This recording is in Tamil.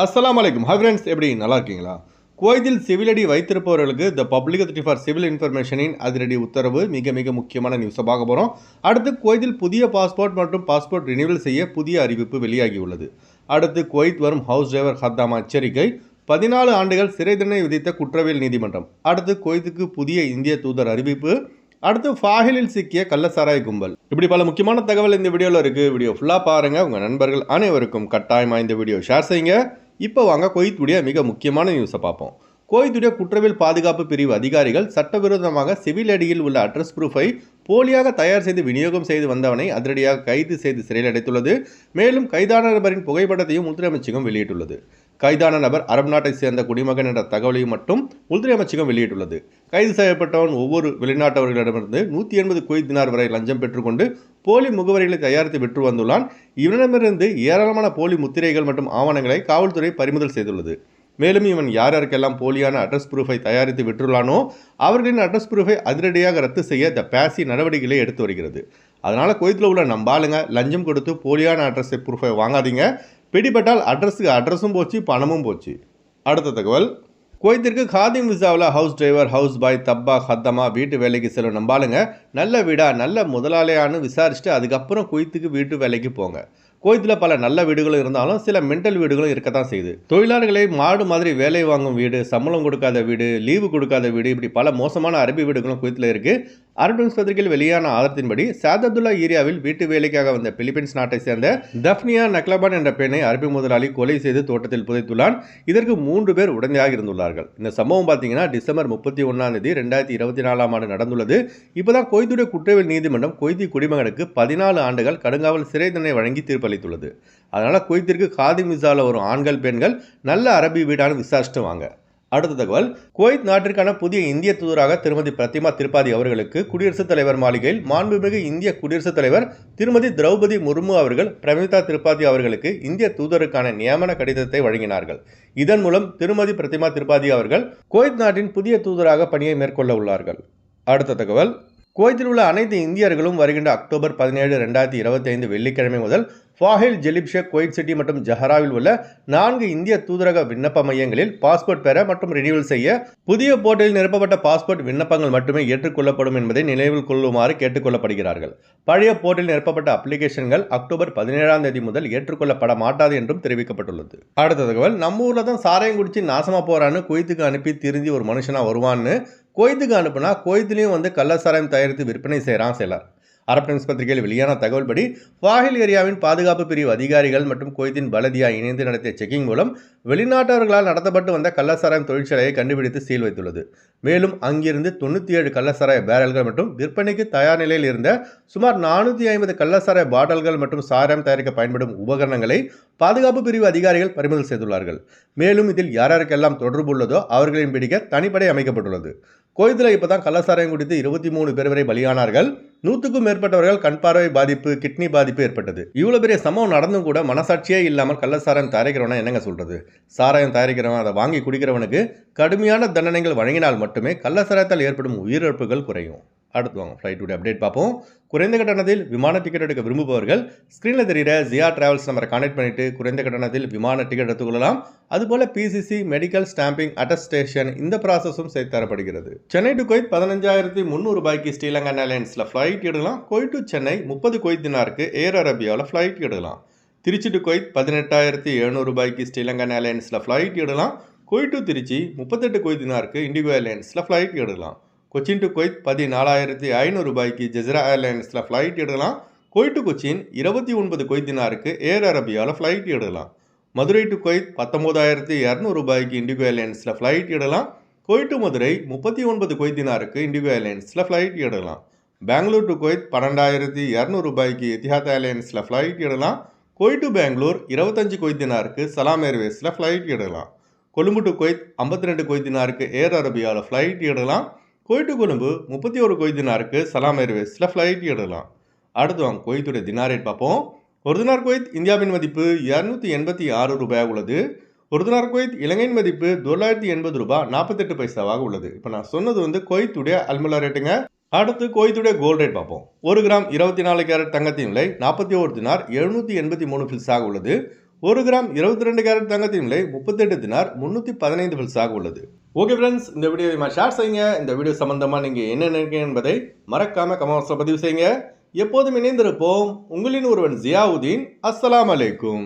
அஸ்லாம் அலைக்கும் ஹை ஃப்ரெண்ட்ஸ் எப்படி? நல்லா இருக்கீங்களா குவைத்தில் சிவிலடி வைத்திருப்பவர்களுக்கு the public authority for civil இன்ஃபர்மேஷனின் அதிரடி உத்தரவு மிக மிக முக்கியமான நியூஸை பார்க்க போகிறோம் அடுத்து குவைத்தில் புதிய பாஸ்போர்ட் மற்றும் பாஸ்போர்ட் ரினிவல் செய்ய புதிய அறிவிப்பு வெளியாகியுள்ளது. அடுத்து குவைத் வரும் ஹவுஸ் டிரைவர் ஹத்தாம் எச்சரிக்கை பதினாலு ஆண்டுகள் சிறை தண்டனை விதித்த குற்றவியல் நீதிமன்றம். அடுத்து குவைத்துக்கு புதிய இந்திய தூதர் அறிவிப்பு. அடுத்து ஃபாஹிலில் சிக்கிய கள்ளசாராய கும்பல். இப்படி பல முக்கியமான தகவல் இந்த வீடியோவில் இருக்குது வீடியோ ஃபுல்லாக பாருங்கள் உங்கள் நண்பர்கள் அனைவருக்கும் கட்டாயமாக இந்த வீடியோ ஷேர் செய்யுங்க. இப்போ வாங்க குவைத்துடைய மிக முக்கியமான நியூஸை பார்ப்போம். குவைத்துடைய குற்றவியல் பாதுகாப்பு பிரிவு அதிகாரிகள் சட்டவிரோதமாக சிவில் அடியில் உள்ள அட்ரஸ் ப்ரூஃபை போலியாக தயார் செய்து விநியோகம் செய்து வந்தவனை அதிரடியாக கைது செய்து சிறையில் அடைத்துள்ளது. மேலும் கைதான நபரின் புகைப்படத்தையும் உள்துறை அமைச்சகம் வெளியிட்டுள்ளது. கைதான நபர் அரபு நாட்டை சேர்ந்த குடிமகன் என்ற தகவலையும் மட்டும் உள்துறை அமைச்சகம் வெளியிட்டுள்ளது. கைது செய்யப்பட்டவன் ஒவ்வொரு வெளிநாட்டவர்களிடமிருந்து நூற்றி எண்பது குவைத் தினார் வரை லஞ்சம் பெற்றுக்கொண்டு போலி முகவரிகளை தயாரித்து விற்று வந்துள்ளான். இவனிடமிருந்து ஏராளமான போலி முத்திரைகள் மற்றும் ஆவணங்களை காவல்துறை பறிமுதல் செய்துள்ளது. மேலும் இவன் யார் யாருக்கெல்லாம் போலியான அட்ரஸ் ப்ரூஃபை தயாரித்து விற்றுள்ளானோ அவர்களின் அட்ரஸ் ப்ரூஃபை அதிரடியாக ரத்து செய்ய த பேசி நடவடிக்கைகளை எடுத்து வருகிறது. அதனால் குவைத்தில் உள்ள நம்பாளுங்க லஞ்சம் கொடுத்து போலியான அட்ரஸ் ப்ரூஃபை வாங்காதீங்க. பிடிபட்டால் அட்ரஸுக்கு அட்ரஸும் போச்சு பணமும் போச்சு. அடுத்த தகவல். குவைத்திற்கு காதிம் விசாவில் ஹவுஸ் டிரைவர் ஹவுஸ் பாய் தப்பா ஹத்தமா வீட்டு வேலைக்கு செல்லும். நம்பாளுங்க நல்ல வீடா நல்ல முதலாளியான்னு விசாரிச்சுட்டு அதுக்கப்புறம் குவைத்துக்கு வீட்டு வேலைக்கு போங்க. கோயத்தில் பல நல்ல வீடுகளும் இருந்தாலும் சில மென்டல் வீடுகளும் இருக்க தான் செய்யுது. தொழிலாளர்களை மாடு மாதிரி வேலை வாங்கும் வீடு சம்பளம் கொடுக்காத வீடு லீவு கொடுக்காத வீடு இப்படி பல மோசமான அரபி வீடுகளும் குவைத்தில் இருக்குது அரபு பத்திரிகையில் வெளியான ஆதாரத்தின்படி சாதத்துல்லா ஏரியாவில் வீட்டு வேலைக்காக வந்த பிலிப்பைன்ஸ் நாட்டை சேர்ந்த தஃப்னியா நக்லபான் என்ற பெண்ணை அரபி முதலாளி கொலை செய்து தோட்டத்தில் புதைத்துள்ளான். இதற்கு மூன்று பேர் உடந்தையாக இருந்துள்ளார்கள். இந்த சம்பவம் பார்த்தீங்கன்னா டிசம்பர் முப்பத்தி ஒன்றாம் தேதி ரெண்டாயிரத்தி இருபத்தி நாலாம் ஆண்டு நடந்துள்ளது. இப்போதான் கொய்துடைய குற்றவியல் நீதிமன்றம் கொய்தி குடிமகனுக்கு பதினாலு ஆண்டுகள் கடுங்காவல் சிறை தண்டனை வழங்கி தீர்ப்பளித்துள்ளது. அதனால் கொய்திற்கு காதி மிசாவில் வரும் ஆண்கள் பெண்கள் நல்ல அரபி வீடான விசாரிச்சுட்டு வாங்க. அடுத்த தகவல். குவைத் நாட்டிற்கான புதிய இந்திய தூதராக திருமதி பிரதிமா திரிபாதி அவர்களுக்கு குடியரசுத் தலைவர் மாளிகையில் மாண்புமிகு இந்திய குடியரசுத் தலைவர் திருமதி திரௌபதி முர்மு அவர்கள் பிரமிதா திரிபாதி அவர்களுக்கு இந்திய தூதருக்கான நியமன கடிதத்தை வழங்கினார்கள். இதன் மூலம் திருமதி பிரதிமா திரிபாதி அவர்கள் குவைத் நாட்டின் புதிய தூதராக பணியை மேற்கொள்ள உள்ளார்கள். அடுத்த தகவல். குவைத்தில் உள்ள அனைத்து இந்தியர்களும் வருகின்ற அக்டோபர் பதினேழு ரெண்டாயிரத்தி இருபத்தி ஐந்து வெள்ளிக்கிழமை முதல் ஃபாஹில் ஜெலிப்ஷேக் குவைத் சிட்டி மற்றும் ஜஹராவில் உள்ள நான்கு இந்திய தூதரக விண்ணப்ப மையங்களில் பாஸ்போர்ட் பெற மற்றும் ரினியூவல் செய்ய புதிய போர்ட்டலில் நிரப்பப்பட்ட பாஸ்போர்ட் விண்ணப்பங்கள் மட்டுமே ஏற்றுக்கொள்ளப்படும் என்பதை நினைவில் கொள்ளுமாறு கேட்டுக்கொள்ளப்படுகிறார்கள். பழைய போர்ட்டலில் நிரப்பப்பட்ட அப்ளிகேஷன்கள் அக்டோபர் பதினேழாம் தேதி முதல் ஏற்றுக்கொள்ளப்பட மாட்டாது என்றும் தெரிவிக்கப்பட்டுள்ளது. அடுத்த தகவல் நம்ம ஊரில் தான் சாராயம் குடிச்சு நாசமாக போகிறான்னு குவைத்துக்கு அனுப்பி திருந்தி ஒரு மனுஷனாக வருவான்னு கோயத்துக்கு அனுப்புனா கோயத்துலேயும் வந்து கள்ளசாராயம் தயாரித்து விற்பனை செய்கிறான் சிலர். அரப் டைம்ஸ் பத்திரிகையில் வெளியான தகவல்படி வாஹில் ஏரியாவின் பாதுகாப்பு பிரிவு அதிகாரிகள் மற்றும் குவைத்தின் பலதியா இணைந்து நடத்திய செக்கிங் மூலம் வெளிநாட்டவர்களால் நடத்தப்பட்டு வந்த கள்ளசாராயம் தொழிற்சாலையை கண்டுபிடித்து சீல் வைத்துள்ளது. மேலும் அங்கிருந்து தொண்ணூற்றி ஏழு கள்ளசாராய பேரல்கள் மற்றும் விற்பனைக்கு தயார் நிலையில் இருந்த சுமார் நானூற்றி ஐம்பது கள்ளசாராய பாட்டில்கள் மற்றும் சாராயம் தயாரிக்க பயன்படும் உபகரணங்களை பாதுகாப்பு பிரிவு அதிகாரிகள் பறிமுதல் செய்துள்ளார்கள். மேலும் இதில் யாராருக்கெல்லாம் தொடர்பு உள்ளதோ அவர்களையும் பிடிக்க தனிப்படை அமைக்கப்பட்டுள்ளது. கோயத்தில் இப்போ தான் கள்ளசாராயம் குடித்து இருபத்தி மூணு பேர் வரை பலியானார்கள். நூற்றுக்கும் மேற்பட்டவர்கள் கண் பார்வை பாதிப்பு கிட்னி பாதிப்பு ஏற்பட்டது. இவ்வளோ பெரிய சம்பவம் நடந்தும் கூட மனசாட்சியே இல்லாமல் கள்ளசாராயம் தயாரிக்கிறவனா என்னங்க சொல்கிறது சாராயம் தயாரிக்கிறவன் அதை வாங்கி குடிக்கிறவனுக்கு கடுமையான தண்டனைகள் வழங்கினால் மட்டுமே கள்ளசாராயத்தால் ஏற்படும் உயிரிழப்புகள் குறையும். அடுத்து வாங்க ஃப்ளைட்டுடைய அப்டேட் பார்ப்போம். குறைந்த கட்டணத்தில் விமான டிக்கெட் எடுக்க விரும்புபவர்கள் ஸ்க்ரீனில் தெரிகிற ஜியா டிராவல்ஸ் நம்பரை கான்டெக்ட் பண்ணிட்டு குறைந்த கட்டணத்தில் விமான டிக்கெட் எடுத்துக்கொள்ளலாம் அதுபோல் பிசிசி மெடிக்கல் ஸ்டாம்பிங் அட்டஸ்டேஷன் இந்த ப்ராசஸும் சேர்த்து தரப்படுகிறது. சென்னை டு கொய்த் பதினஞ்சாயிரத்தி முந்நூறு ரூபாய்க்கு ஸ்ரீலங்கன் ஏர்லைன்ஸில் ஃப்ளைட் எடுக்கலாம். கொய்ட் டு சென்னை முப்பது கொய்த் தினாருக்கு ஏர் அரேபியாவில் ஃப்ளைட் எடுக்கலாம். திருச்சி டு கொய்த் பதினெட்டாயிரத்தி எழுநூறு ரூபாய்க்கு ஸ்ரீலங்கன் ஏர்லைன்ஸில் ஃப்ளைட் எடுக்கலாம். கொய்ட் டு திருச்சி முப்பத்தெட்டு கொய்த் தினாருக்கு இண்டிகோ ஏர்லைன்ஸில் ஃப்ளைட் எடுக்கலாம். கொச்சின் டு கொய்த் பதினாலாயிரத்தி ஐநூறு ரூபாய்க்கு ஜெஸ்ரா ஏர்லைன்ஸில் ஃப்ளைட் எடுக்கலாம். கொய்ட் டு கொச்சின் இருபத்தி ஒன்பது கொய்தினாருக்கு ஏர் அரேபியாவில் ஃப்ளைட் எடுக்கலாம். மதுரை டு கொய்த் பத்தொம்போதாயிரத்தி இரநூறு ரூபாய்க்கு இண்டிகோ ஏர்லைன்ஸில் ஃப்ளைட் எடுக்கலாம். கொய்ட் டு மதுரை முப்பத்தி ஒன்பது கொய்தினாருக்கு இண்டிகோ ஏர்லைன்ஸில் ஃப்ளைட் எடுக்கலாம். பெங்களூர் டு கொய்த் பன்னெண்டாயிரத்தி இரநூறு ரூபாய்க்கு எத்திஹாத் ஏர்லைன்ஸில் ஃப்ளைட் எடுக்கலாம். கொய் டு பெங்களூர் இருபத்தஞ்சு கொய்தினாருக்கு சலாம் ஏர்வேஸில் ஃப்ளைட் எடுக்கலாம். கொழும்பு டு கொய்த் ஐம்பத்தி ரெண்டு கொய்தினாருக்கு ஏர் அரேபியாவில் ஃப்ளைட் எடுக்கலாம். கொய்ட்டு கொழும்பு முப்பத்தி ஒரு கொய் தினாருக்கு சலாம் ஏர்வேஸில் ஃப்ளைட் எடுக்கலாம். அடுத்து வாங்க கொய்த்துடைய தினார் ரேட் பார்ப்போம். ஒரு தினார் குவைத் இந்தியாவின் மதிப்பு இரநூத்தி எண்பத்தி ஆறு ரூபாயாக உள்ளது. ஒரு தினார் குவைத் இலங்கையின் மதிப்பு தொள்ளாயிரத்தி எண்பது ரூபாய் நாற்பத்தெட்டு பைசாவாக உள்ளது. இப்போ நான் சொன்னது வந்து கொய்த்துடைய அல்மலா ரேட்டுங்க அடுத்து கோயத்துடைய கோல்ட் ரேட் பார்ப்போம். ஒரு கிராம் இருபத்தி நாலு கேரட் தங்கத்தின் விலை நாற்பத்தி ஒரு தினார் எழுநூற்றி எண்பத்தி மூணு ஃபில்ஸாக உள்ளது. ஒரு கிராம் இருபத்தி ரெண்டு கேரட் தங்கத்தின் விலை முப்பத்தெட்டு தினார் முந்நூற்றி பதினைந்து ஃபில்ஸாக உள்ளது. ஓகே ஃப்ரெண்ட்ஸ் இந்த வீடியோ ஷேர் செய்யுங்க. இந்த வீடியோ சம்மந்தமாக நீங்கள் என்ன நினைக்கிறீங்க என்பதை மறக்காமல் கமெண்ட்ஸில் பதிவு செய்யுங்க. எப்போதும் இணைந்திருப்போம். உங்களின் ஒருவன் ஜியாவுதீன். அஸ்லாம் அலைக்கும்.